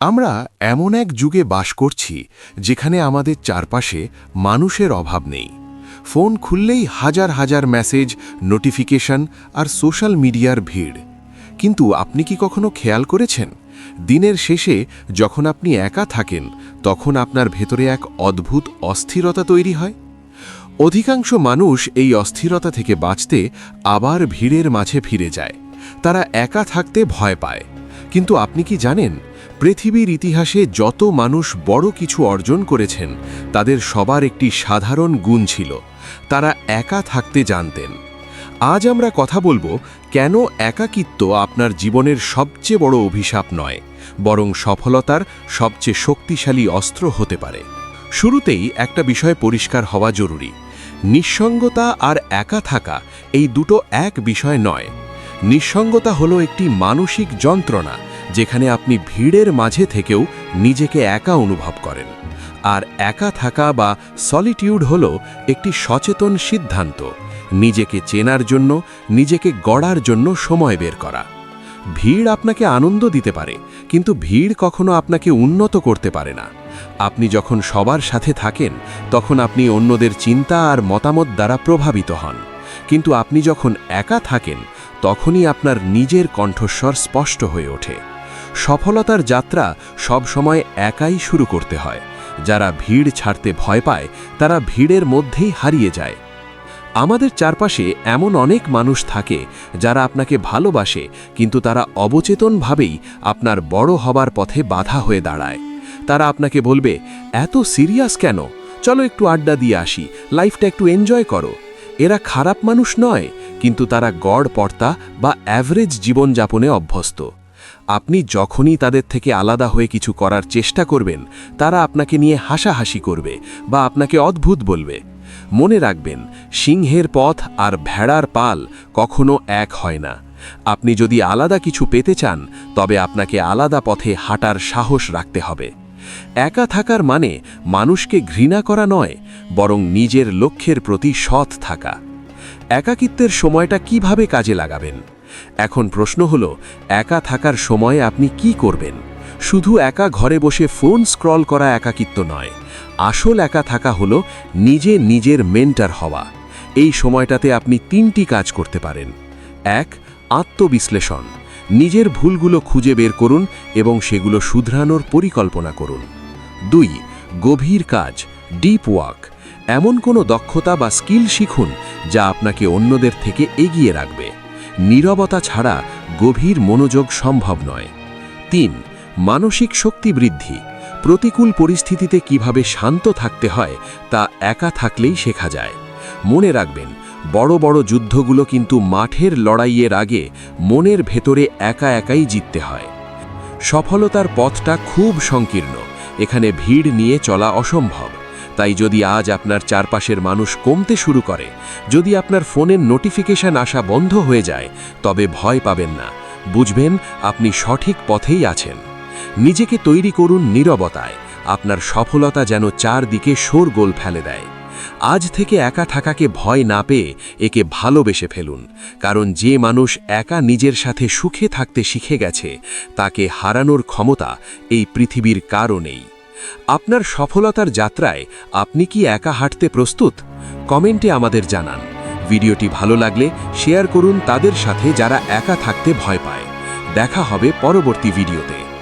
আমরা এমন এক যুগে বাস করছি, যেখানে আমাদের চারপাশে মানুষের অভাব নেই। ফোন খুললেই হাজার হাজার মেসেজ, নোটিফিকেশন আর সোশ্যাল মিডিয়ার ভিড়। কিন্তু আপনি কি কখনো খেয়াল করেছেন? দিনের শেষে যখন আপনি একা থাকেন, তখন আপনার ভেতরে এক অদ্ভুত অস্থিরতা তৈরি হয়। অধিকাংশ মানুষ এই অস্থিরতা থেকে বাঁচতে আবার ভিড়ের মাঝে ফিরে যায়। তারা একা থাকতে ভয় পায়। কিন্তু আপনি কি জানেন পৃথিবীর ইতিহাসে যত মানুষ বড় কিছু অর্জন করেছেন, তাদের সবার একটি সাধারণ গুণ ছিল, তারা একা থাকতে জানতেন। আজ আমরা কথা বলব কেন একাকিত্ব আপনার জীবনের সবচেয়ে বড় অভিশাপ নয়, বরং সফলতার সবচেয়ে শক্তিশালী অস্ত্র হতে পারে। শুরুতেই একটা বিষয় পরিষ্কার হওয়া জরুরি। নিঃসঙ্গতা আর একা থাকা এই দুটো এক বিষয় নয়। নিঃসঙ্গতা হলো একটি মানসিক যন্ত্রণা যেখানে আপনি ভিড়ের মাঝে থেকেও নিজেকে একা অনুভব করেন। আর একা থাকা বা সলিটিউড হল একটি সচেতন সিদ্ধান্ত, নিজেকে চেনার জন্য, নিজেকে গড়ার জন্য সময় বের করা। ভিড় আপনাকে আনন্দ দিতে পারে, কিন্তু ভিড় কখনো আপনাকে উন্নত করতে পারে না। আপনি যখন সবার সাথে থাকেন, তখন আপনি অন্যদের চিন্তা আর মতামত দ্বারা প্রভাবিত হন। কিন্তু আপনি যখন একা থাকেন, তখনই আপনার নিজের কণ্ঠস্বর স্পষ্ট হয়ে ওঠে। সফলতার যাত্রা সব সময় একাই শুরু করতে হয়। যারা ভিড় ছাড়তে ভয় পায়, তারা ভিড়ের মধ্যেই হারিয়ে যায়। আমাদের চারপাশে এমন অনেক মানুষ থাকে, যারা আপনাকে ভালোবাসে, কিন্তু তারা অবচেতনভাবেই আপনার বড় হবার পথে বাধা হয়ে দাঁড়ায়। তারা আপনাকে বলবে, এত সিরিয়াস কেন? চলো একটু আড্ডা দিয়ে আসি, লাইফটা একটু এনজয় করো। এরা খারাপ মানুষ নয়, কিন্তু তারা গড় পর্তা বা অ্যাভারেজ জীবনযাপনে অভ্যস্ত। আপনি যখনই তাদের থেকে আলাদা হয়ে কিছু করার চেষ্টা করবেন, তারা আপনাকে নিয়ে হাসাহাসি করবে বা আপনাকে অদ্ভুত বলবে। মনে রাখবেন, সিংহের পথ আর ভেড়ার পাল কখনো এক হয় না। আপনি যদি আলাদা কিছু পেতে চান, তবে আপনাকে আলাদা পথে হাঁটার সাহস রাখতে হবে। একা থাকার মানে মানুষকে ঘৃণা করা নয়, বরং নিজের লক্ষ্যের প্রতি সৎ থাকা। একাকিত্বের সময়টা কীভাবে কাজে লাগাবেন? এখন প্রশ্ন হল, একা থাকার সময়ে আপনি কি করবেন? শুধু একা ঘরে বসে ফোন স্ক্রল করা একাকিত্ব নয়। আসল একা থাকা হল নিজে নিজের মেন্টার হওয়া। এই সময়টাতে আপনি তিনটি কাজ করতে পারেন। এক, আত্মবিশ্লেষণ। নিজের ভুলগুলো খুঁজে বের করুন এবং সেগুলো শুধরানোর পরিকল্পনা করুন। দুই, গভীর কাজ, ডিপ ওয়ার্ক। এমন কোনো দক্ষতা বা স্কিল শিখুন যা আপনাকে অন্যদের থেকে এগিয়ে রাখবে। নীরবতা ছাড়া গভীর মনোযোগ সম্ভব নয়। তিন, মানসিক শক্তি বৃদ্ধি। প্রতিকূল পরিস্থিতিতে কীভাবে শান্ত থাকতে হয়, তা একা থাকলেই শেখা যায়। মনে রাখবেন, বড় বড় যুদ্ধগুলো কিন্তু মাঠের লড়াইয়ের আগে মনের ভেতরে একা একাই জিততে হয়। সফলতার পথটা খুব সংকীর্ণ। এখানে ভিড় নিয়ে চলা অসম্ভব। তাই যদি আজ আপনার চারপাশের মানুষ কমতে শুরু করে, যদি আপনার ফোনের নোটিফিকেশন আসা বন্ধ হয়ে যায়, তবে ভয় পাবেন না। বুঝবেন, আপনি সঠিক পথেই আছেন। নিজেকে তৈরি করুন নীরবতায়। আপনার সফলতা যেন চারদিকে শোরগোল ফেলে দেয়। আজ থেকে একা থাকাকে ভয় না পেয়ে একে ভালোবেসে ফেলুন। কারণ যে মানুষ একা নিজের সাথে সুখে থাকতে শিখে গেছে, তাকে হারানোর ক্ষমতা এই পৃথিবীর কারণেই আপনার সফলতার যাত্রায় আপনি কি একা হাঁটতে প্রস্তুত? কমেন্টে আমাদের জানান। ভিডিওটি ভালো লাগলে শেয়ার করুন তাদের সাথে যারা একা থাকতে ভয় পায়। দেখা হবে পরবর্তী ভিডিওতে।